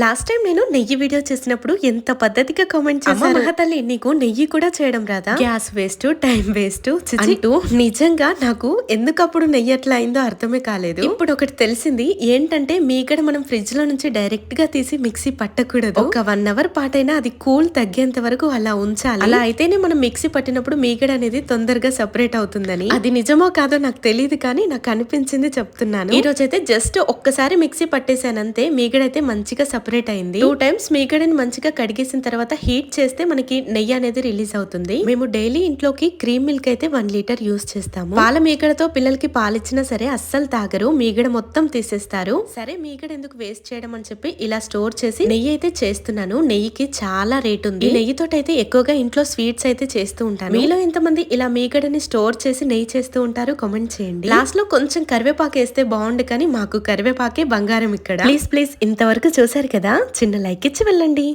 Last time నేను నెయ్యి video చేసినప్పుడు ఎంత పద్ధతిగా కామెంట్ చేశారు? మహతల్లి నీకు నెయ్యి కూడా చేయడం రాదా? గ్యాస్ వేస్ట్ టైం వేస్ట్ అంటూ నిజంగా నాకు ఎందుకప్పుడు నెయ్యి అట్లా అయిందో అర్థమే కాలేదు. ఇప్పుడు ఒకటి తెలిసింది ఏంటంటే మీగడ మనం ఫ్రిడ్జ్లో నుంచి డైరెక్ట్గా తీసి మిక్సీ పట్టకూడదు. ఒక వన్ అవర్ పాటైనా అది కూల్ తగ్గేంత వరకు అలా ఉంచాలి. అలా అయితేనే మనం మిక్సీ పట్టినప్పుడు మీగడ అనేది తొందరగా సెపరేట్ అవుతుందని. అది నిజమో కాదో నాకు తెలియదు కానీ నాకు అనిపించింది చెప్తున్నాను. ఈ రోజైతే జస్ట్ ఒక్కసారి మిక్సీ పట్టేశానంతే మీగడైతే మంచిగా సపరేట్ అయింది. టూ టైమ్స్ మీగడని మంచిగా కడిగేసిన తర్వాత హీట్ చేస్తే మనకి నెయ్యి అనేది రిలీజ్ అవుతుంది. మేము డైలీ ఇంట్లోకి క్రీమ్ మిల్క్ అయితే వన్ లీటర్ యూస్ చేస్తాము. పాల మీగడతో పిల్లలకి పాలిచ్చినా సరే అస్సలు తాగరు. మీగడ మొత్తం తీసేస్తారు. సరే మీగడ ఎందుకు వేస్ట్ చేయడం అని చెప్పి ఇలా స్టోర్ చేసి నెయ్యి అయితే చేస్తున్నాను. నెయ్యికి చాలా రేట్ ఉంది. నెయ్యితో అయితే ఎక్కువగా ఇంట్లో స్వీట్స్ అయితే చేస్తూ ఉంటాను. మీలో ఎంతమంది ఇలా మీగడని స్టోర్ చేసి నెయ్యి చేస్తూ ఉంటారు? కామెంట్ చేయండి. లాస్ట్లో కొంచెం కరివేపాకు వేస్తే బాగుండు కానీ మాకు కరివేపాకే బంగారం ఇక్కడ. ప్లీజ్ ప్లీజ్ ఇంతవరకు చూసారు కదా చిన్న లైక్ ఇచ్చి వెళ్ళండి.